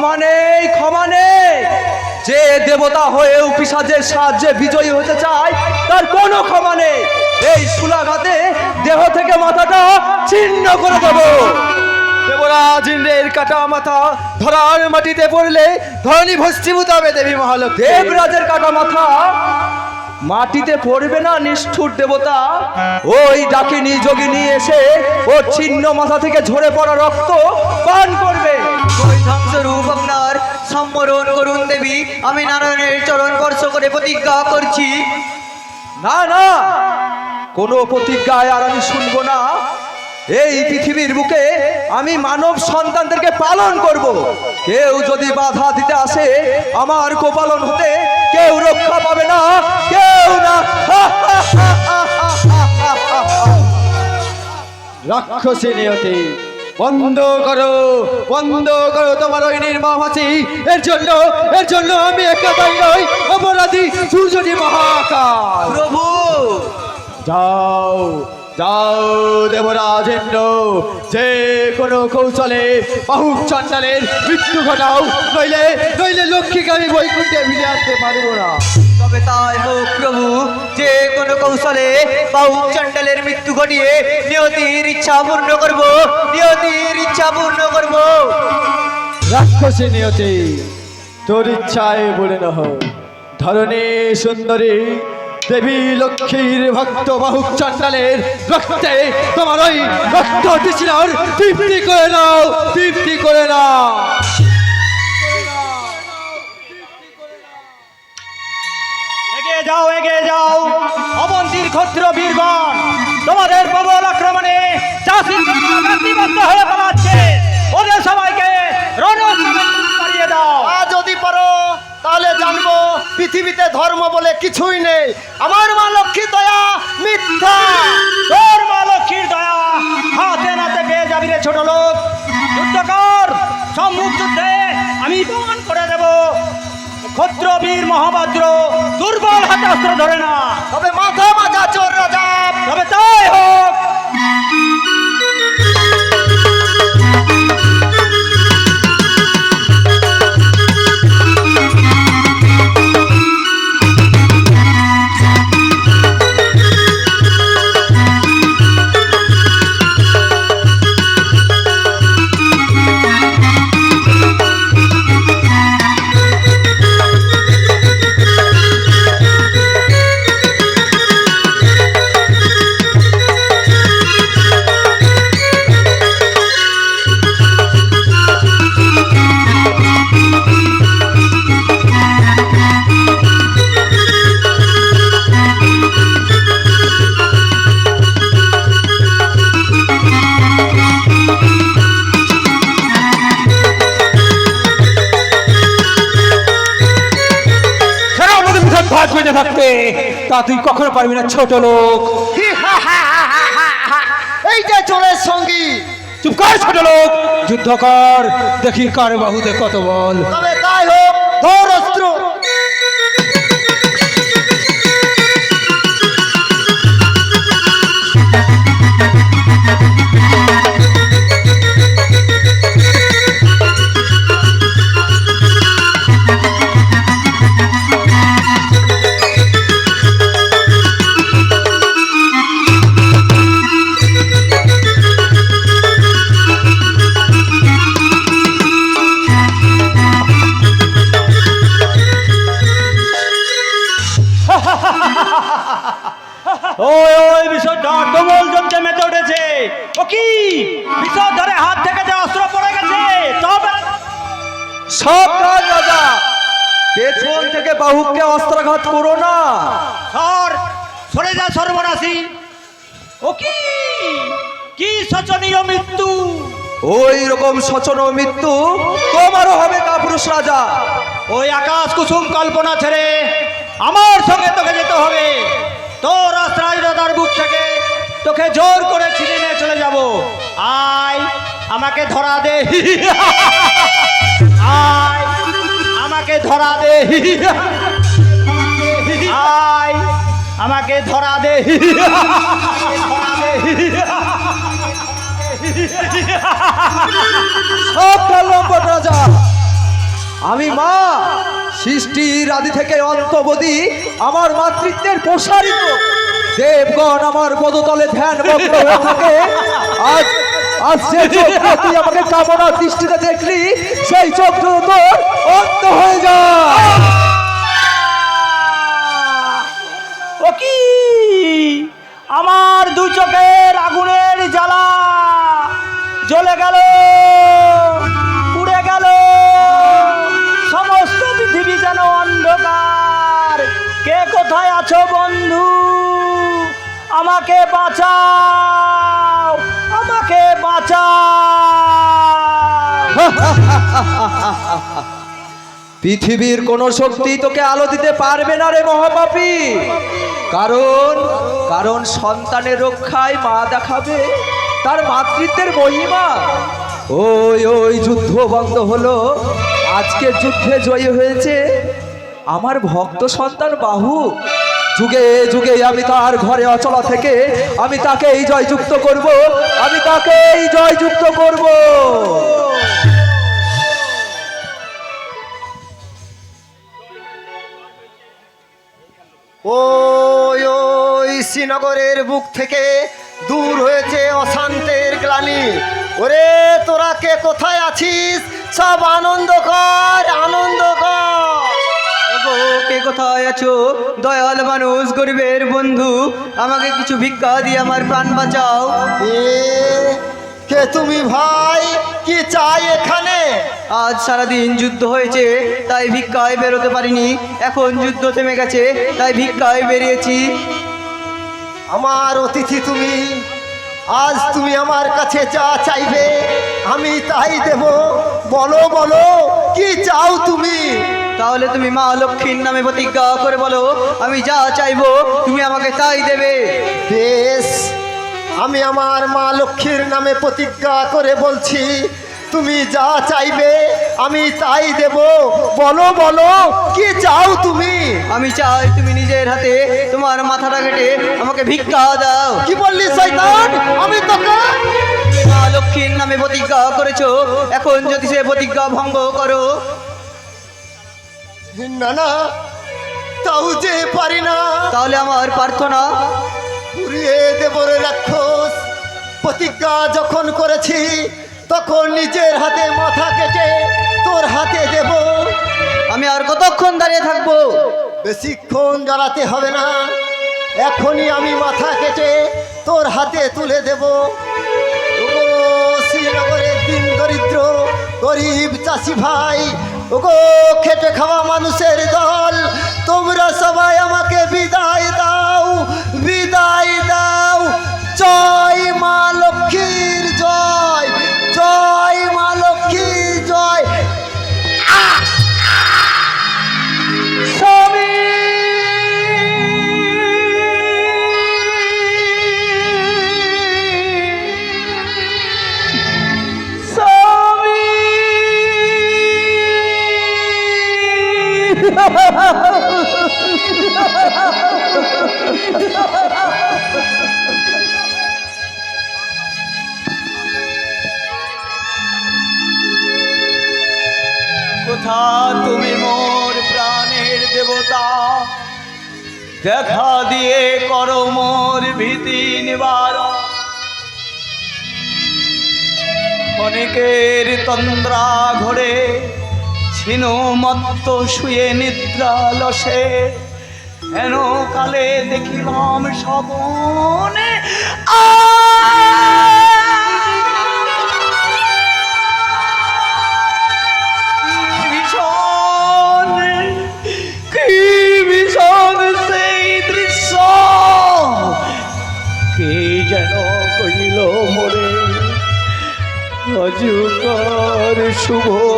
ক্ষমা নেই ক্ষমা নেই। যে দেবতা হয়ে পিসাজের সাহায্যে বিজয়ী হতে চায়, তার কোনো ক্ষমা নেই। এই সুলাঘাতে দেহ থেকে মাথাটা ছিন্ন করে দেব। দেবরাজ ইন্দ্রের কাটা মাথা ধরার মাটিতে পড়লে ধরণী ভস্মীভূত হবে দেবী মহালক্ষ্মী দেবরাজের কাটা মাথা মাটিতে পড়বে না নিষ্ঠুর দেবতা? ওই ডাকিনী যোগিনী এসে ওর ছিন্ন মাথা থেকে ঝরে পড়া রক্ত পান করবে। ধ্বংসরূপ আপনার সম্বরণ করুন দেবী। আমি নারায়ণের চরণ স্পর্শ করে প্রতিজ্ঞা করছি। না না কোনো প্রতিজ্ঞায় আর আমি শুনব না। এই পৃথিবীর বুকে আমি মানব সন্তানদেরকে পালন করব। কেউ যদি বাধা দিতে আসে আমার কোপালন হতে কেউ রক্ষা পাবে না কেউ না। রাক্ষসী নিয়তি বন্ধ করো বন্ধ করো তোমার ওই নির্মহাসি এর জন্য এর জন্য আমি একাদাই নই অপরাধী সূর্যটি মহাকাল। প্রভু! যাও যাও দেবরাজেন্দ্র, যে কোনো কৌশলে বাহুক চণ্ডালের মৃত্যু ঘটাও, নইলে নইলে লক্ষ্মীকে আমি বৈকুণ্ঠে ফিরে আনতে পারব না। তবে তাই হোক প্রভু, যে কোনো কৌশলে বাহু চণ্ডালের মৃত্যু ঘটিয়ে নিয়তির ইচ্ছা পূর্ণ করব, নিয়তির ইচ্ছা পূর্ণ করব। রাক্ষসী নিয়তি, তোর ইচ্ছায় বলে নহ ধরণী সুন্দরী দেবী লক্ষ্মীর ভক্ত বাহুক চণ্ডালের রক্তে তোমার ওই রক্ত দিছিলার তৃপ্তি করে নাও তৃপ্তি করে নাও। যাও এগিয়ে যাও। অবন্তীর ক্ষত্র বীরগণ তোমাদের প্রবল আক্রমণে হয়ে পালাচ্ছে। ওদের সবাইকে পারিয়ে দাও। আর যদি পারো তাহলে জানব পৃথিবীতে ধর্ম বলে কিছুই নেই। আমার মা লক্ষ্মী দয়া মিথ্যা। তোর মা লক্ষ্মীর দয়া হাতে নাতে পেয়ে যাবি রে ছোট লোক। যুদ্ধ কর সম্মুখ যুদ্ধে আমি প্রমাণ করে দেব। ক্ষত্র বীর মহাবাদ্র দুর্বল হাতে অস্ত্র ধরে না। তবে মাথা মাজা চোর রাজা। তবে তাই হোক। তুই কখনো পারবি না ছোট লোক। এই যে চোরের সঙ্গী। চুপ কর ছোট লোক। যুদ্ধ কর দেখি কার বাহুতে কত বল। তবে তাই হোক তোর থেকে বাহুকে অস্ত্রাঘাত করো না। সর সরে যা সর্বনাশী। ও কি? কি শোচনীয় মৃত্যু? ওই রকম সচন মৃত্যু তোমারও হবে কাপুরুষ রাজা। ওই আকাশ কুসুম কল্পনা ছেড়ে আমার সঙ্গে তোকে যেতে হবে। তোর অস্ত্রায়ুধতার বুক থেকে তোকে জোর করে ছিনে নিয়ে চলে যাব। আয় আমাকে ধরা দে। আয়। আমাকে ধরা দে। আমাকে ধরা দে। রাজা। আমি মা, সৃষ্টির আদি থেকে অন্তবধি আমার মাতৃত্বের প্রসারিত। দেবগণ আমার পদতলে ধ্যান থাকে। আজ আজ যে চোখ তুই আমাকে কামনা দৃষ্টিতে দেখলি, সেই চোখ তোর অন্ত হয়ে যায় ও কি? আমার দু চোখের আগুনের জ্বালা জ্বলে গেল পুড়ে গেল। সমস্ত পৃথিবী যেন অন্ধকার। কে কোথায় আছো বন্ধু? আমাকে বাঁচাও। পৃথিবীর কোনো শক্তি তোকে আলো দিতে পারবে না রে মহাপাপী। কারণ কারণ সন্তানের রক্ষায় মা দেখাবে তার মাতৃত্বের মহিমা। ওই ওই যুদ্ধ বন্ধ হলো। আজকে যুদ্ধে জয়ী হয়েছে আমার ভক্ত সন্তান বাহু। যুগে যুগে আমি তার ঘরে অচলা থেকে আমি তাকেই জয়যুক্ত করব। আমি তাকেই জয়যুক্ত করব। ওই ওই শ্রীনগরের বুক থেকে দূর হয়েছে অশান্তের গ্লানি। ওরে, তোরা কে কোথায় আছিস? সব আনন্দ কর আনন্দ কর কে কোথায় আছো? দয়াল মানুষ গরিবের বন্ধু আমাকে কিছু ভিক্ষা দিয়ে আমার প্রাণ বাঁচাও। এ কে তুমি ভাই? কি চাই এখানে? আজ সারাদিন যুদ্ধ হয়েছে তাই ভিক্ষায় বেরোতে পারিনি। এখন যুদ্ধ থেমে গেছে তাই ভিক্ষায় বেরিয়েছি। আমার অতিথি তুমি আজ তুমি আমার কাছে যা চাইবে আমি তাই দেব। বলো বলো কি চাও তুমি? তাহলে তুমি মা লক্ষ্মীর নামে প্রতিজ্ঞা করে বলো আমি যা চাইব তুমি আমাকে তাই দেবে। বেশ আমি আমার মা লক্ষ্মীর নামে প্রতিজ্ঞা করে বলছি তুমি যা চাইবে আমি তাই দেব। বলো বলো কি চাও তুমি? আমি চাই তুমি নিজের হাতে তোমার মাথাটা কেটে আমাকে ভিক্ষা দাও। কি বললি শয়তান? আমি তোকে মা লক্ষ্মীর নামে প্রতিজ্ঞা করেছ এখন যদি সে প্রতিজ্ঞা ভঙ্গ করো না না তাও যে পারি না। তাহলে আমার প্রার্থনা? পুড়িয়ে দেব রে রাক্ষস প্রতিজ্ঞা যখন করেছি তখন নিজের হাতে মাথা কেটে তোর হাতে দেব। আমি আর কতক্ষণ দাঁড়িয়ে থাকব? বেশিক্ষণ দাঁড়াতে হবে না। এখনই আমি মাথা কেটে তোর হাতে তুলে দেব। শ্রীনগরের দিন দরিদ্র গরিব চাষি ভাই ওগো খেটে খাওয়া মানুষের দল তোমরা সবাই আমাকে বিদায় দাও বিদায় কোথা তুমি মোর প্রাণের দেবতা? দেখা দিয়ে করো মোর ভীতি নিবারণ। অনেকের তন্দ্রা ঘরে ছিন মত্ত শুয়ে নিদ্রা লসে হেন কালে দেখিলাম সবনে যেন কহিল মোরে অজুকর শুভ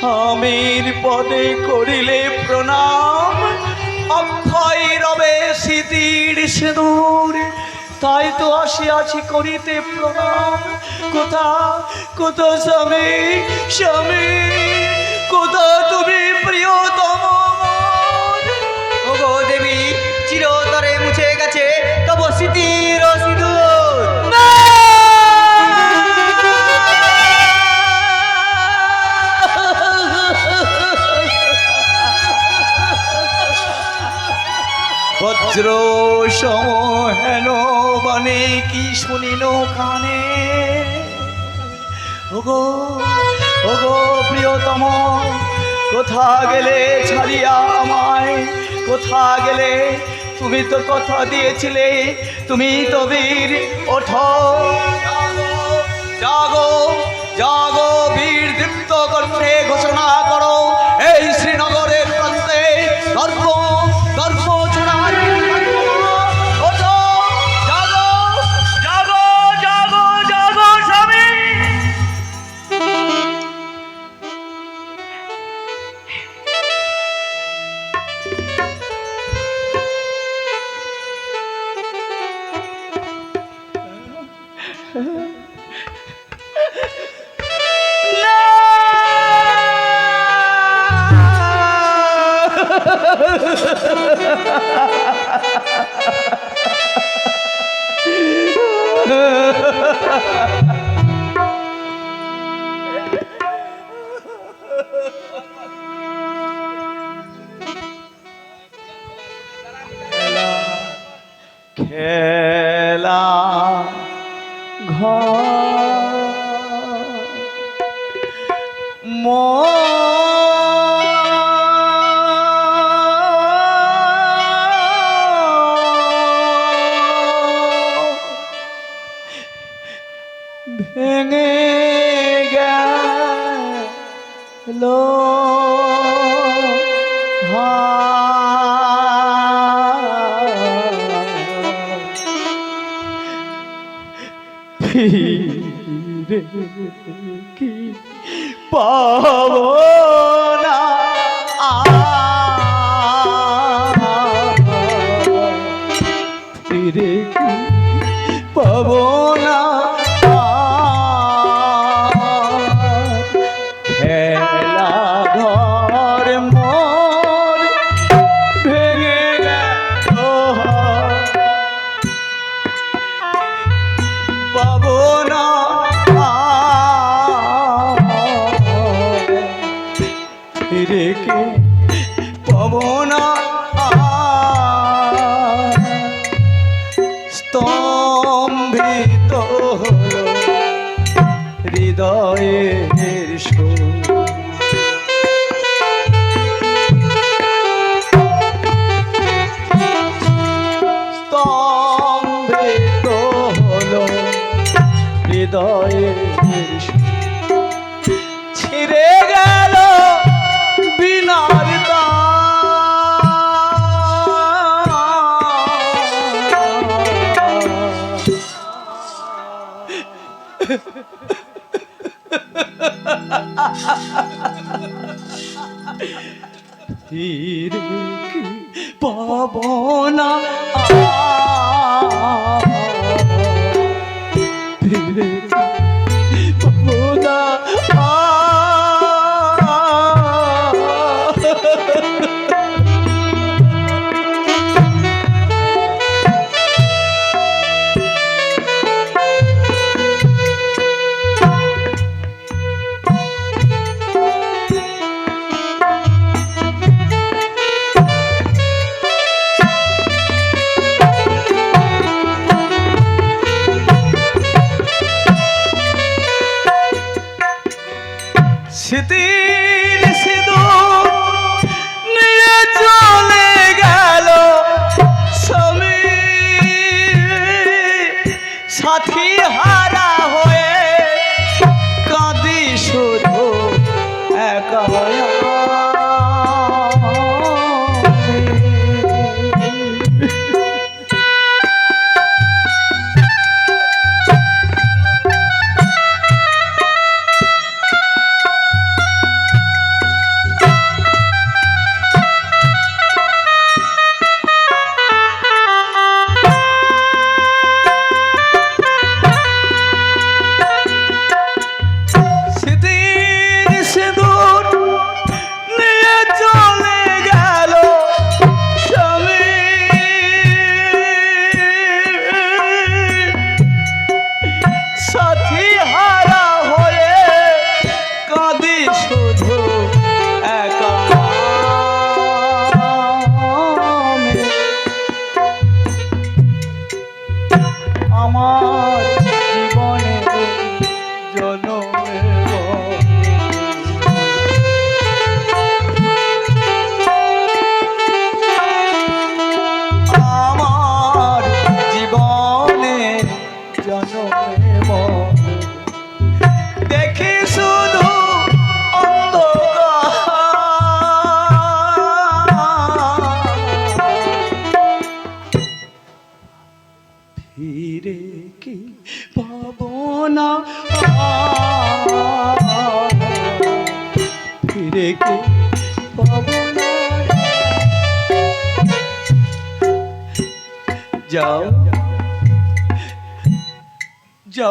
স্বামীর পদে করিলে প্রণাম। অক্ষয় রবে স্মৃতির সিঁদুর। তাই তো আসিয়াছি করিতে প্রণাম। কোথা কোথা স্বামী স্বামী, কোথা তুমি? বজ্র সম হেন বনে কি শুনিল কানে? ওগো ওগো প্রিয়তম, কোথা গেলে ছাড়িয়া আমায়? কোথা গেলে? তুমি তো কথা দিয়েছিলে, তুমি তো বীর, ওঠো। জাগো জাগো বীর, দীপ্ত কণ্ঠে ঘোষণা করো, এই শ্রীনগরের প্রান্তে দর্প খেলা ঘর 더 সাথী হারা হয়ে কাঁদি শুধু একা আমি।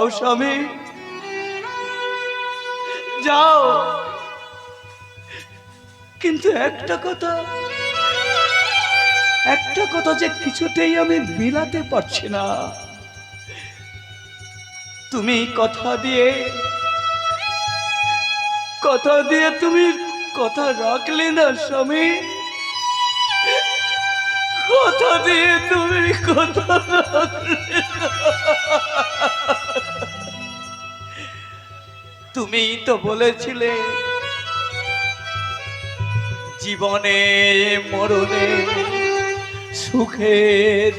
স্বামী যাও। কিন্তু একটা কথা একটা কথা যে কিছুতেই আমি মিলাতে পারছি না। তুমি কথা দিয়ে কথা দিয়ে তুমি কথা রাখলে না, স্বামী। কথা দিয়ে তুমি কথা তুমি তো বলেছিলে, জীবনে মরণে, সুখে,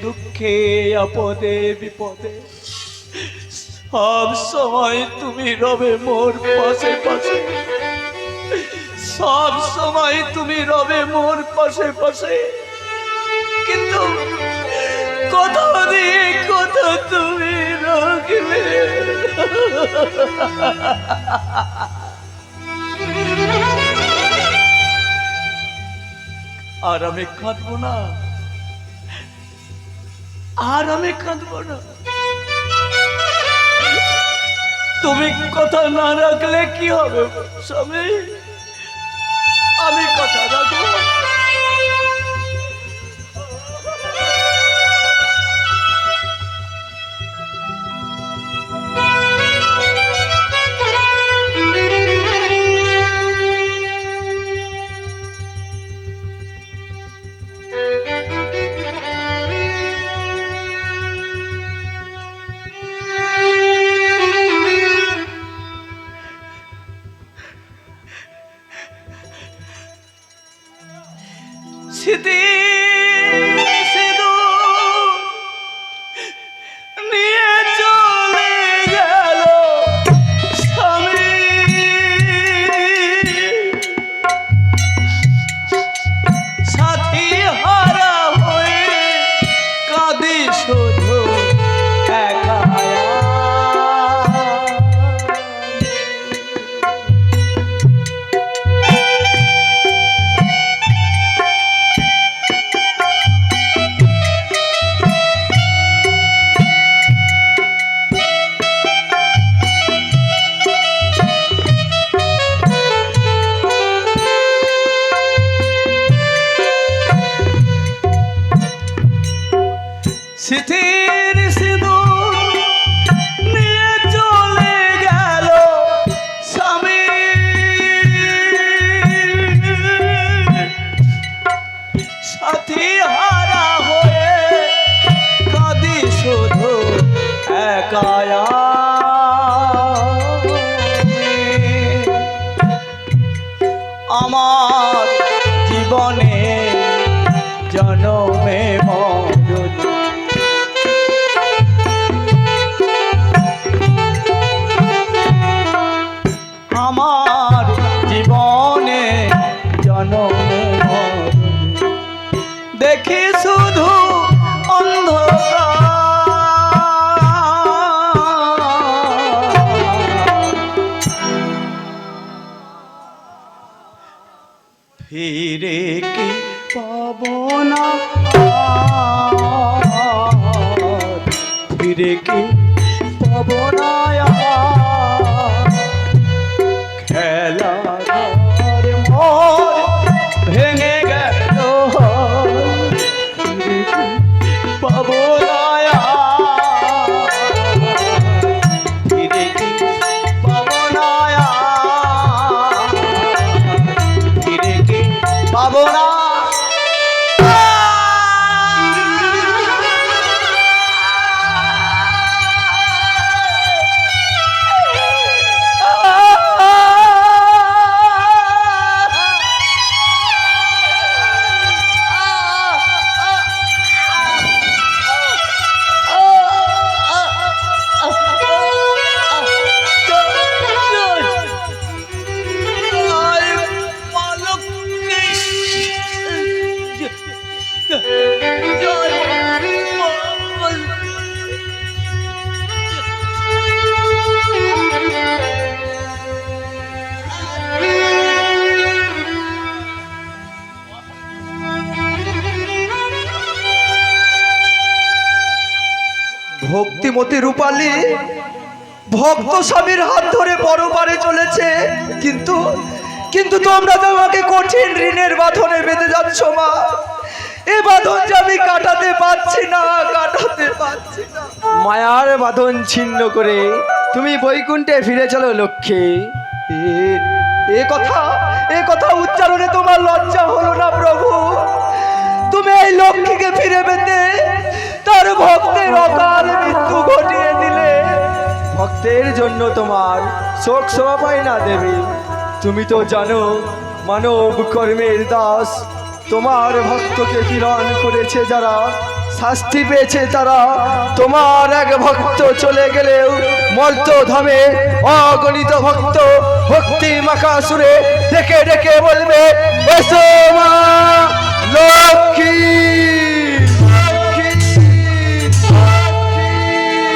দুঃখে, আপদে, বিপদে, সব সময় তুমি রবে মোর পাশে পাশে। সব সময় তুমি রবে মোর পাশে পাশে। কিন্তু কথা দিয়ে কথা তুমি রাখলে আর আমি কাঁদবো না। আর আমি কাঁদবো না। তুমি কথা না রাখলে কি হবে, স্বামী? আমি কথা রাখব। স্মৃতি জনমে মরণ ভক্তিমতী রূপালী ভক্ত স্বামীর হাত ধরে পরপারে চলেছে কিন্তু কিন্তু তোমরা তো আমাকে কঠিন ঋণের বাঁধনে বেঁধে যাচ্ছ মা। এ বাঁধন যে আমি কাটাতে পারছি না কাটাতে পারছি না। মায়ার বাঁধন ছিন্ন করে তুমি বৈকুণ্ঠে ফিরে চলো লক্ষ্মী। এ কথা এ কথা উচ্চারণে তোমার লজ্জা হলো না প্রভু। তুমি এই লক্ষ্মীকে ফিরে পেতে তার ভক্তের অকাল মৃত্যু ঘটিয়ে দিলে। ভক্তের জন্য তোমার শোক শোভা পায় না দেবী। তুমি তো জানো, মানব কর্মের দাস। তোমার ভক্তকে পীড়ন করেছে যারা, শাস্তি পেয়েছে তারা। তোমার এক ভক্ত চলে গেলেও মর্ত ধামে অগণিত ভক্ত ভক্তি মাখা সুরে ডেকে ডেকে বলবে, এসো